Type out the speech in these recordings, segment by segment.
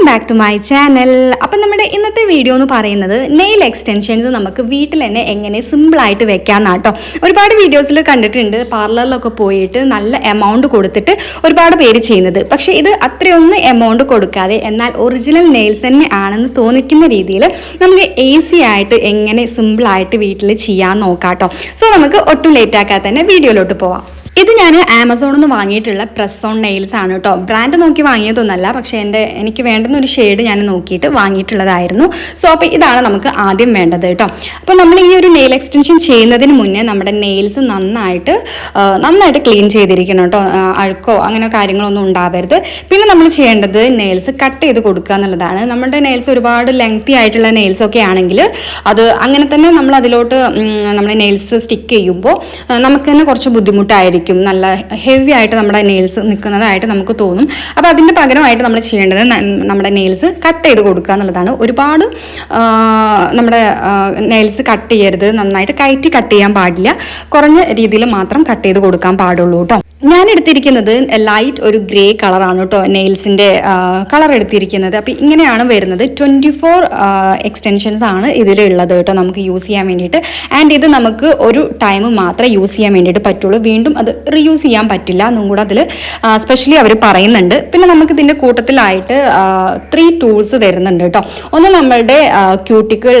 Welcome back to my channel അപ്പം നമ്മുടെ ഇന്നത്തെ വീഡിയോ എന്ന് പറയുന്നത് നെയിൽ എക്സ്റ്റൻഷൻസ് നമുക്ക് വീട്ടിൽ തന്നെ എങ്ങനെ സിമ്പിളായിട്ട് വെക്കാമെന്നാട്ടോ ഒരുപാട് വീഡിയോസിൽ കണ്ടിട്ടുണ്ട്. പാർലറിലൊക്കെ പോയിട്ട് നല്ല എമൗണ്ട് കൊടുത്തിട്ട് ഒരുപാട് പേര് ചെയ്യുന്നത്. പക്ഷേ ഇത് അത്രയൊന്നും എമൗണ്ട് കൊടുക്കാതെ എന്നാൽ ഒറിജിനൽ നെയിൽസ് തന്നെ ആണെന്ന് തോന്നിക്കുന്ന രീതിയിൽ നമുക്ക് ഈസി ആയിട്ട് എങ്ങനെ സിമ്പിളായിട്ട് വീട്ടിൽ ചെയ്യാൻ നോക്കാം കേട്ടോ സോ നമുക്ക് ഒട്ടും ലേറ്റാക്കാതെ തന്നെ വീഡിയോയിലോട്ട് പോവാം. ഇത് ഞാൻ ആമസോണിൽ നിന്ന് വാങ്ങിയിട്ടുള്ള പ്രസ് ഓൺ നെയിൽസ് ആണ് കേട്ടോ ബ്രാൻഡ് നോക്കി വാങ്ങിയതൊന്നല്ല പക്ഷേ എന്റെ എനിക്ക് വേണ്ടുന്ന ഒരു ഷെയ്ഡ് ഞാൻ നോക്കിയിട്ട് വാങ്ങിയിട്ടുള്ളതായിരുന്നു. സോ അപ്പോൾ ഇതാണ് നമുക്ക് ആദ്യം വേണ്ടത് കേട്ടോ അപ്പോൾ നമ്മൾ ഈ ഒരു നെയിൽ എക്സ്റ്റൻഷൻ ചെയ്യുന്നതിന് മുന്നേ നമ്മുടെ നെയിൽസ് നന്നായിട്ട് നന്നായിട്ട് ക്ലീൻ ചെയ്തിരിക്കണം കേട്ടോ അഴുക്കോ അങ്ങനെ കാര്യങ്ങളൊന്നും ഉണ്ടാവരുത്. പിന്നെ നമ്മൾ ചെയ്യേണ്ടത് നെയിൽസ് കട്ട് ചെയ്ത് കൊടുക്കുക എന്നുള്ളതാണ്. നമ്മുടെ നെയിൽസ് ഒരുപാട് ലെങ്തി ആയിട്ടുള്ള നെയിൽസ് ഒക്കെ ആണെങ്കിൽ അത് അങ്ങനെ തന്നെ നമ്മൾ അതിലോട്ട് നമ്മുടെ നെയിൽസ് സ്റ്റിക്ക് ചെയ്യുമ്പോൾ നമുക്ക് തന്നെ കുറച്ച് ബുദ്ധിമുട്ടായിരിക്കും. നല്ല ഹെവി ആയിട്ട് നമ്മുടെ നെയിൽസ് നിൽക്കുന്നതായിട്ട് നമുക്ക് തോന്നും. അപ്പോൾ അതിന്റെ പകരമായിട്ട് നമ്മൾ ചെയ്യേണ്ടത് നമ്മുടെ നെയിൽസ് കട്ട് ചെയ്ത് കൊടുക്കുക എന്നുള്ളതാണ്. ഒരുപാട് നമ്മുടെ നെയിൽസ് കട്ട് ചെയ്യരുത്. നന്നായിട്ട് കയറ്റി കട്ട് ചെയ്യാൻ പാടില്ല. കുറഞ്ഞ രീതിയിൽ മാത്രം കട്ട് ചെയ്ത് കൊടുക്കാൻ പാടുള്ളൂ കേട്ടോ. ഞാൻ എടുത്തിരിക്കുന്നത് ലൈറ്റ് ഒരു ഗ്രേ കളറാണ് കേട്ടോ നെയിൽസിന്റെ കളർ എടുത്തിരിക്കുന്നത്. അപ്പോൾ ഇങ്ങനെയാണ് വരുന്നത്. ട്വന്റി ഫോർ എക്സ്റ്റെൻഷൻസ് ആണ് ഇതിലുള്ളത് കേട്ടോ നമുക്ക് യൂസ് ചെയ്യാൻ വേണ്ടിയിട്ട്. ആൻഡ് ഇത് നമുക്ക് ഒരു ടൈം മാത്രമേ യൂസ് ചെയ്യാൻ വേണ്ടിയിട്ട് പറ്റുള്ളൂ. വീണ്ടും അത് റീയൂസ് ചെയ്യാൻ പറ്റില്ല. എന്നും കൂടെ അതിൽ സ്പെഷ്യലി അവർ പറയുന്നുണ്ട്. പിന്നെ നമുക്ക് ഇതിന്റെ കൂട്ടത്തിലായിട്ട് ത്രീ ടൂൾസ് തരുന്നുണ്ട് കേട്ടോ ഒന്ന് നമ്മളുടെ ക്യൂട്ടിക്കിൾ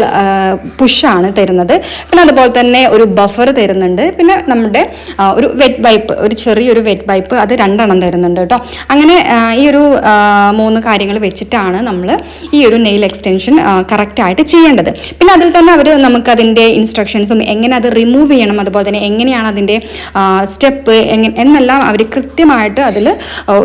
പുഷാണ് തരുന്നത്. പിന്നെ അതുപോലെ തന്നെ ഒരു ബഫർ തരുന്നുണ്ട്. പിന്നെ നമ്മുടെ ഒരു വെറ്റ് വൈപ്പ് ഒരു ചെറിയൊരു വെറ്റ് വൈപ്പ് അത് രണ്ടെണ്ണം തരുന്നുണ്ട് കേട്ടോ. അങ്ങനെ ഈ ഒരു മൂന്ന് കാര്യങ്ങൾ വെച്ചിട്ടാണ് നമ്മൾ ഈ ഒരു നെയിൽ എക്സ്റ്റൻഷൻ കറക്റ്റായിട്ട് ചെയ്യേണ്ടത്. പിന്നെ അതിൽ തന്നെ അവർ നമുക്ക് അതിന്റെ ഇൻസ്ട്രക്ഷൻസും എങ്ങനെ അത് റിമൂവ് ചെയ്യണം അതുപോലെ തന്നെ എങ്ങനെയാണ് അതിന്റെ സ്റ്റെപ്പ് എങ്ങനെ എന്നെല്ലാം അവർ കൃത്യമായിട്ട് അതിൽ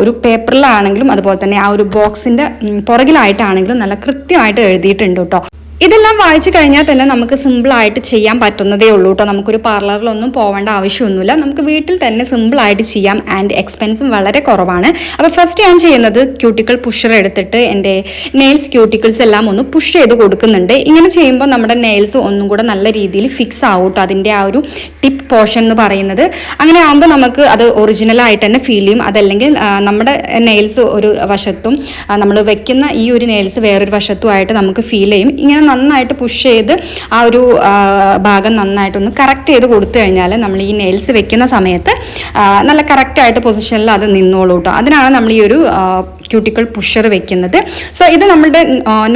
ഒരു പേപ്പറിലാണെങ്കിലും അതുപോലെ തന്നെ ആ ഒരു ബോക്സിന്റെ പുറകിലായിട്ടാണെങ്കിലും നല്ല കൃത്യമായിട്ട് എഴുതിയിട്ടുണ്ട് കേട്ടോ. ഇതെല്ലാം വായിച്ചു കഴിഞ്ഞാൽ തന്നെ നമുക്ക് സിമ്പിളായിട്ട് ചെയ്യാൻ പറ്റുന്നതേ ഉള്ളൂ കേട്ടോ നമുക്കൊരു പാർലറിലൊന്നും പോകേണ്ട ആവശ്യമൊന്നുമില്ല. നമുക്ക് വീട്ടിൽ തന്നെ സിമ്പിളായിട്ട് ചെയ്യാം ആൻഡ് എക്സ്പെൻസും വളരെ കുറവാണ്. അപ്പോൾ ഫസ്റ്റ് ഞാൻ ചെയ്യുന്നത് ക്യൂട്ടിക്കിൾ പുഷർ എടുത്തിട്ട് എന്റെ നെയിൽസ് ക്യൂട്ടിക്കിൾസ് എല്ലാം ഒന്ന് പുഷ് ചെയ്ത് കൊടുക്കുന്നുണ്ട്. ഇങ്ങനെ ചെയ്യുമ്പോൾ നമ്മുടെ നെയിൽസ് ഒന്നും കൂടെ നല്ല രീതിയിൽ ഫിക്സ് ആവും കേട്ടോ അതിന്റെ ആ ഒരു ടിപ്പ് പോർഷൻ എന്ന് പറയുന്നത്. അങ്ങനെ ആകുമ്പോൾ നമുക്ക് അത് ഒറിജിനലായിട്ട് തന്നെ ഫീൽ ചെയ്യും. അതല്ലെങ്കിൽ നമ്മുടെ നെയിൽസ് ഒരു വശത്തും നമ്മൾ വെക്കുന്ന ഈ ഒരു നെയിൽസ് വേറൊരു വശത്തുമായിട്ട് നമുക്ക് ഫീൽ ചെയ്യും. ഇങ്ങനെ നന്നായിട്ട് പുഷ് ചെയ്ത് ആ ഒരു ഭാഗം നന്നായിട്ടൊന്ന് കറക്റ്റ് ചെയ്ത് കൊടുത്തു കഴിഞ്ഞാൽ നമ്മൾ ഈ നെയിൽസ് വെക്കുന്ന സമയത്ത് നല്ല കറക്റ്റായിട്ട് പൊസിഷനിൽ അത് നിന്നോളൂ കേട്ടോ അതിനാണ് നമ്മൾ ഈ ഒരു ക്യൂട്ടിക്കൾ പുഷർ വെക്കുന്നത്. സോ ഇത് നമ്മുടെ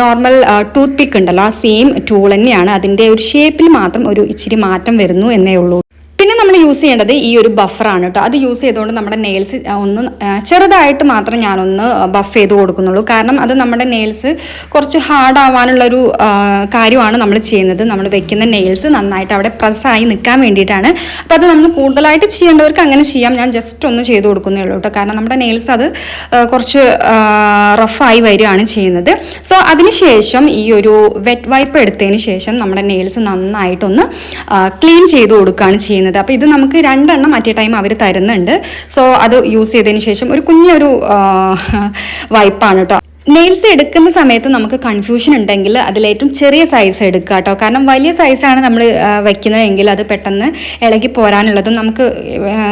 നോർമൽ ടൂത്ത് പിക്ക് ഉണ്ടല്ലോ ആ സെയിം ടൂൾ തന്നെയാണ്. അതിന്റെ ഒരു ഷേപ്പിൽ മാത്രം ഒരു ഇച്ചിരി മാറ്റം വരുന്നു എന്നേ ഉള്ളൂ. പിന്നെ നമ്മൾ യൂസ് ചെയ്യേണ്ടത് ഈ ഒരു ബഫറാണ് കേട്ടോ അത് യൂസ് ചെയ്തുകൊണ്ട് നമ്മുടെ നെയിൽസ് ഒന്ന് ചെറുതായിട്ട് മാത്രം ഞാനൊന്ന് ബഫ് ചെയ്ത് കൊടുക്കുന്നുള്ളൂ. കാരണം അത് നമ്മുടെ നെയിൽസ് കുറച്ച് ഹാർഡ് ആവാനുള്ളൊരു കാര്യമാണ് നമ്മൾ ചെയ്യുന്നത്. നമ്മൾ വെക്കുന്ന നെയിൽസ് നന്നായിട്ട് അവിടെ പ്രസ്സായി നിൽക്കാൻ വേണ്ടിയിട്ടാണ്. അപ്പോൾ അത് നമ്മൾ കൂടുതലായിട്ട് ചെയ്യേണ്ടവർക്ക് അങ്ങനെ ചെയ്യാം. ഞാൻ ജസ്റ്റ് ഒന്ന് ചെയ്ത് കൊടുക്കുന്നേ ഉള്ളൂ കേട്ടോ കാരണം നമ്മുടെ നെയിൽസ് അത് കുറച്ച് റഫായി വരികയാണ് ചെയ്യുന്നത്. സോ അതിനുശേഷം ഈ ഒരു വെറ്റ് വൈപ്പ് എടുത്തതിന് ശേഷം നമ്മുടെ നെയിൽസ് നന്നായിട്ടൊന്ന് ക്ലീൻ ചെയ്ത് കൊടുക്കുകയാണ് ചെയ്യുന്നത്. അപ്പോൾ ഇത് നമുക്ക് രണ്ടെണ്ണം അറ്റ് എ ടൈം അവർ തരുന്നുണ്ട്. സോ അത് യൂസ് ചെയ്തതിന് ശേഷം ഒരു കുഞ്ഞൊരു വൈപ്പാണ് കേട്ടോ നെയിൽസ് എടുക്കുന്ന സമയത്ത് നമുക്ക് കൺഫ്യൂഷൻ ഉണ്ടെങ്കിൽ അതിലേറ്റവും ചെറിയ സൈസ് എടുക്കുക കേട്ടോ. കാരണം വലിയ സൈസാണ് നമ്മൾ വെക്കുന്നതെങ്കിൽ അത് പെട്ടെന്ന് ഇളകി പോരാനുള്ളതും നമുക്ക്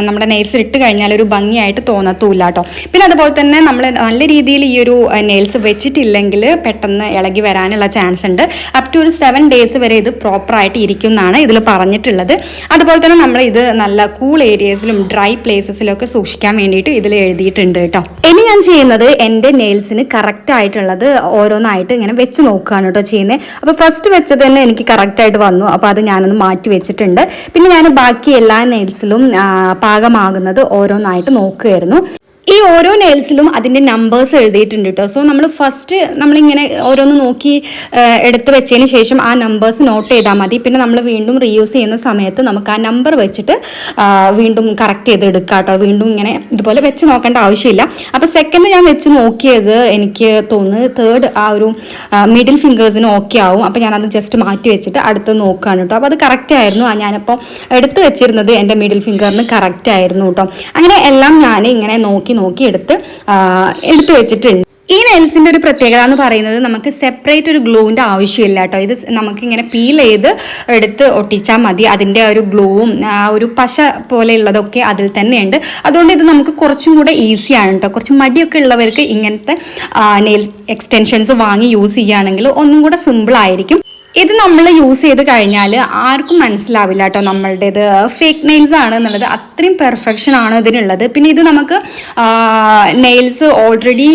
നമ്മുടെ നെയിൽസ് ഇട്ട് കഴിഞ്ഞാൽ ഒരു ഭംഗിയായിട്ട് തോന്നത്തൂല്ല കേട്ടോ. പിന്നെ അതുപോലെ തന്നെ നമ്മൾ നല്ല രീതിയിൽ ഈ ഒരു നെയിൽസ് വെച്ചിട്ടില്ലെങ്കിൽ പെട്ടെന്ന് ഇളകി വരാനുള്ള ചാൻസ് ഉണ്ട്. അപ് ടു ഒരു സെവൻ ഡേയ്സ് വരെ ഇത് പ്രോപ്പറായിട്ട് ഇരിക്കും എന്നാണ് ഇതിൽ പറഞ്ഞിട്ടുള്ളത്. അതുപോലെ തന്നെ നമ്മൾ ഇത് നല്ല കൂൾ ഏരിയസിലും ഡ്രൈ പ്ലേസസിലും ഒക്കെ സൂക്ഷിക്കാൻ വേണ്ടിയിട്ട് ഇതിൽ എഴുതിയിട്ടുണ്ട് കേട്ടോ. ഇനി ഞാൻ ചെയ്യുന്നത് എന്റെ നെയിൽസിന് കറക്റ്റ് ആയിട്ടുള്ളത് ഓരോന്നായിട്ട് ഇങ്ങനെ വെച്ച് നോക്കുകയാണ് കേട്ടോ ചെയ്യുന്നത് അപ്പോൾ ഫസ്റ്റ് വെച്ചത് തന്നെ എനിക്ക് കറക്റ്റ് ആയിട്ട് വന്നു. അപ്പോൾ അത് ഞാനൊന്ന് മാറ്റി വെച്ചിട്ടുണ്ട്. പിന്നെ ഞാൻ ബാക്കി എല്ലാ നെയിൽസിലും പാകമാകുന്നത് ഓരോന്നായിട്ട് നോക്കുകയായിരുന്നു ഈ ഓരോ നെയിൽസിലും അതിന്റെ നമ്പേഴ്സ് എഴുതിയിട്ടുണ്ട് കേട്ടോ സോ നമ്മൾ ഫസ്റ്റ് നമ്മളിങ്ങനെ ഓരോന്ന് നോക്കി എടുത്തു വെച്ചതിന് ശേഷം ആ നമ്പേഴ്സ് നോട്ട് ചെയ്താൽ മതി. പിന്നെ നമ്മൾ വീണ്ടും റീയൂസ് ചെയ്യുന്ന സമയത്ത് നമുക്ക് ആ നമ്പർ വെച്ചിട്ട് വീണ്ടും കറക്റ്റ് ചെയ്ത് എടുക്കാം കേട്ടോ വീണ്ടും ഇങ്ങനെ ഇതുപോലെ വെച്ച് നോക്കേണ്ട ആവശ്യമില്ല. അപ്പോൾ സെക്കൻഡ് ഞാൻ വെച്ച് നോക്കിയത് എനിക്ക് തോന്നുന്നത് തേർഡ് ആ ഒരു മിഡിൽ ഫിംഗേഴ്സിന് ഓക്കെ ആവും. അപ്പോൾ ഞാനത് ജസ്റ്റ് മാറ്റി വെച്ചിട്ട് അടുത്ത് നോക്കുകയാണ് കേട്ടോ അപ്പോൾ അത് കറക്റ്റ് ആയിരുന്നു. ആ ഞാനിപ്പോൾ എടുത്ത് വെച്ചിരുന്നത് എന്റെ മിഡിൽ ഫിംഗറിന് കറക്റ്റ് ആയിരുന്നു കേട്ടോ അങ്ങനെ എല്ലാം ഞാൻ ഇങ്ങനെ നോക്കി നോക്കി എടുത്ത് വെച്ചിട്ടുണ്ട്. ഈ നെയിൽസിന്റെ ഒരു പ്രത്യേകത എന്ന് പറയുന്നത് നമുക്ക് സെപ്പറേറ്റ് ഒരു ഗ്ലൂവിന്റെ ആവശ്യമില്ല കേട്ടോ. ഇത് നമുക്ക് ഇങ്ങനെ പീൽ ചെയ്ത് എടുത്ത് ഒട്ടിച്ചാൽ മതി. അതിന്റെ ഒരു ഗ്ലൂവും ആ ഒരു പശ പോലെയുള്ളതൊക്കെ അതിൽ തന്നെയുണ്ട്. അതുകൊണ്ട് ഇത് നമുക്ക് കുറച്ചും കൂടെ ഈസിയാണ് കേട്ടോ. കുറച്ച് മടിയൊക്കെ ഉള്ളവർക്ക് ഇങ്ങനത്തെ നെയിൽ എക്സ്റ്റെൻഷൻസ് വാങ്ങി യൂസ് ചെയ്യുകയാണെങ്കിൽ ഒന്നും കൂടെ സിമ്പിൾ ആയിരിക്കും. ഇത് നമ്മൾ യൂസ് ചെയ്ത് കഴിഞ്ഞാൽ ആർക്കും മനസ്സിലാവില്ല കേട്ടോ നമ്മളുടേത്. ഫേക്ക് നെയിൽസ് ആണ് എന്നുള്ളത്. അത്രയും പെർഫെക്ഷൻ ആണ് ഇതിനുള്ളത്. പിന്നെ ഇത് നമുക്ക് നെയിൽസ് ഓൾറെഡി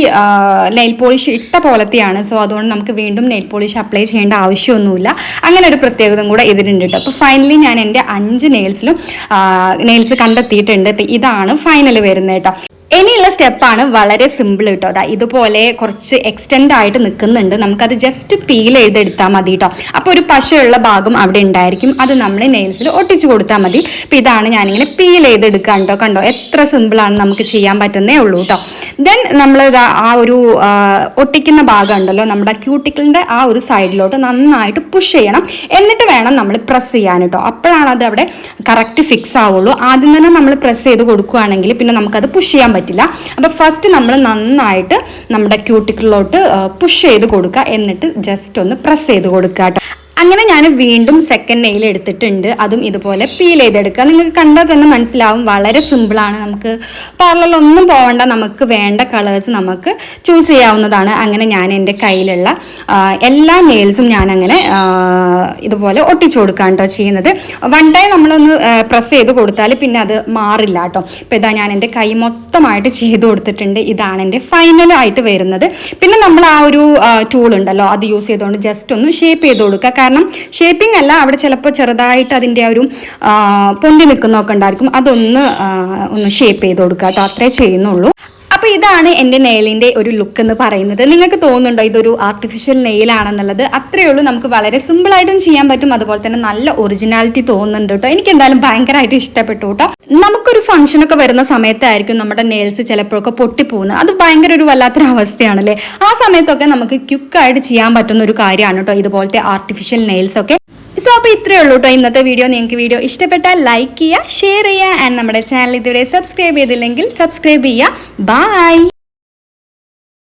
നെയിൽ പോളിഷ് ഇട്ട പോലത്തെയാണ്. സോ അതുകൊണ്ട് നമുക്ക് വീണ്ടും നെയിൽ പോളിഷ് അപ്ലൈ ചെയ്യേണ്ട ആവശ്യമൊന്നുമില്ല. അങ്ങനെ ഒരു പ്രത്യേകത കൂടെ ഇതിനുണ്ട് കേട്ടോ അപ്പോൾ ഫൈനലി ഞാൻ എന്റെ അഞ്ച് നെയിൽസിലും നെയിൽസ് കണ്ടെത്തിയിട്ടുണ്ട്. ഇതാണ് ഫൈനൽ വരുന്നത് കേട്ടോ ഇനിയുള്ള സ്റ്റെപ്പാണ് വളരെ സിമ്പിൾ കേട്ടോ. അതാ ഇതുപോലെ കുറച്ച് എക്സ്റ്റെൻഡ് ആയിട്ട് നിൽക്കുന്നുണ്ട്. നമുക്കത് ജസ്റ്റ് പീൽ ചെയ്തെടുത്താൽ മതി കേട്ടോ. അപ്പോൾ ഒരു പശയുള്ള ഭാഗം അവിടെ ഉണ്ടായിരിക്കും. അത് നമ്മൾ നെയിൽസിൽ ഒട്ടിച്ചു കൊടുത്താൽ മതി. അപ്പോൾ ഇതാണ് ഞാനിങ്ങനെ പീൽ ചെയ്തെടുക്കാൻ കേട്ടോ. കണ്ടോ? എത്ര സിമ്പിളാണ് നമുക്ക് ചെയ്യാൻ പറ്റുന്നേ ഉള്ളൂ കേട്ടോ. ദെൻ നമ്മൾ ആ ഒരു ഒട്ടിക്കുന്ന ഭാഗം ഉണ്ടല്ലോ. നമ്മുടെ ക്യൂട്ടിക്കിളിന്റെ ആ ഒരു സൈഡിലോട്ട് നന്നായിട്ട് പുഷ് ചെയ്യണം. എന്നിട്ട് വേണം നമ്മൾ പ്രസ് ചെയ്യാൻ കേട്ടോ. അപ്പോഴാണ് അത് അവിടെ കറക്റ്റ് ഫിക്സ് ആവുള്ളൂ. ആദ്യം തന്നെ നമ്മൾ പ്രസ് ചെയ്ത് കൊടുക്കുകയാണെങ്കിൽ പിന്നെ നമുക്കത് പുഷ് ചെയ്യാൻ പറ്റില്ല. അപ്പോൾ ഫസ്റ്റ് നമ്മൾ നന്നായിട്ട് നമ്മുടെ ക്യൂട്ടിക്കിളിലോട്ട് പുഷ് ചെയ്ത് കൊടുക്കുക എന്നിട്ട് ജസ്റ്റ് ഒന്ന് പ്രസ് ചെയ്ത് കൊടുക്കുക അങ്ങനെ ഞാൻ വീണ്ടും സെക്കൻഡ് നെയിൽ എടുത്തിട്ടുണ്ട്. അതും ഇതുപോലെ പീൽ ചെയ്തെടുക്കുക. നിങ്ങൾക്ക് കണ്ടാൽ തന്നെ മനസ്സിലാവും. വളരെ സിമ്പിളാണ് നമുക്ക് പാർലറിലൊന്നും പോകണ്ട നമുക്ക് വേണ്ട കളേഴ്സ് നമുക്ക് ചൂസ് ചെയ്യാവുന്നതാണ്. അങ്ങനെ ഞാൻ എന്റെ കയ്യിലുള്ള എല്ലാ നെയിൽസും ഞാൻ അങ്ങനെ ഇതുപോലെ ഒട്ടിച്ചു കൊടുക്കുകയാണ് കേട്ടോ ചെയ്യുന്നത്. വൺ ടൈം നമ്മളൊന്ന് പ്രസ് ചെയ്ത് കൊടുത്താൽ പിന്നെ അത് മാറില്ല കേട്ടോ. ഇപ്പം ഇതാ ഞാൻ എന്റെ കൈ മൊത്തമായിട്ട് ചെയ്ത് കൊടുത്തിട്ടുണ്ട്. ഇതാണ് എന്റെ ഫൈനലായിട്ട് വരുന്നത്. പിന്നെ നമ്മൾ ആ ഒരു ടൂൾ ഉണ്ടല്ലോ. അത് യൂസ് ചെയ്തുകൊണ്ട് ജസ്റ്റ് ഒന്ന് ഷേപ്പ് ചെയ്ത് കൊടുക്കുക. കാരണം ഷേപ്പിംഗ് അല്ല അവിടെ ചിലപ്പോൾ ചെറുതായിട്ട് അതിന്റെ ഒരു പൊന്തി നിൽക്കുന്നതൊക്കെ ഉണ്ടായിരിക്കും. അതൊന്ന് ഒന്ന് ഷേപ്പ് ചെയ്ത് കൊടുക്കുക. അത്രേ ചെയ്യുന്നുള്ളൂ. ഇതാണ് എന്റെ നെയിലിന്റെ ഒരു ലുക്ക് എന്ന് പറയുന്നത്. നിങ്ങൾക്ക് തോന്നുന്നുണ്ടോ ഇതൊരു ആർട്ടിഫിഷ്യൽ നെയിലാണെന്നുള്ളത് അത്രയേ ഉള്ളൂ. നമുക്ക് വളരെ സിമ്പിളായിട്ടും ചെയ്യാൻ പറ്റും. അതുപോലെ തന്നെ നല്ല ഒറിജിനാലിറ്റി തോന്നുന്നുണ്ട് കേട്ടോ. എനിക്ക് എന്തായാലും ഭയങ്കരമായിട്ട് ഇഷ്ടപ്പെട്ടു കേട്ടോ. നമുക്കൊരു ഫംഗ്ഷനൊക്കെ വരുന്ന സമയത്തായിരിക്കും നമ്മുടെ നെയിൽസ് ചിലപ്പോഴൊക്കെ പൊട്ടിപ്പോകുന്നത് അത് ഭയങ്കര ഒരു വല്ലാത്തൊരു അവസ്ഥയാണല്ലേ? ആ സമയത്തൊക്കെ നമുക്ക് ക്യുക്കായിട്ട് ചെയ്യാൻ പറ്റുന്ന ഒരു കാര്യമാണ് കേട്ടോ ഇതുപോലത്തെ ആർട്ടിഫിഷ്യൽ നെയിൽസ് ഒക്കെ. സോ അപ്പോൾ ഇത്രയേ ഉള്ളൂ കേട്ടോ ഇന്നത്തെ വീഡിയോ നിങ്ങൾക്ക് വീഡിയോ ഇഷ്ടപ്പെട്ടാൽ ലൈക്ക് ചെയ്യുക ഷെയർ ചെയ്യുക ആൻഡ് നമ്മുടെ ചാനൽ ഇതുവരെ സബ്സ്ക്രൈബ് ചെയ്തില്ലെങ്കിൽ സബ്സ്ക്രൈബ് ചെയ്യുക. ബൈ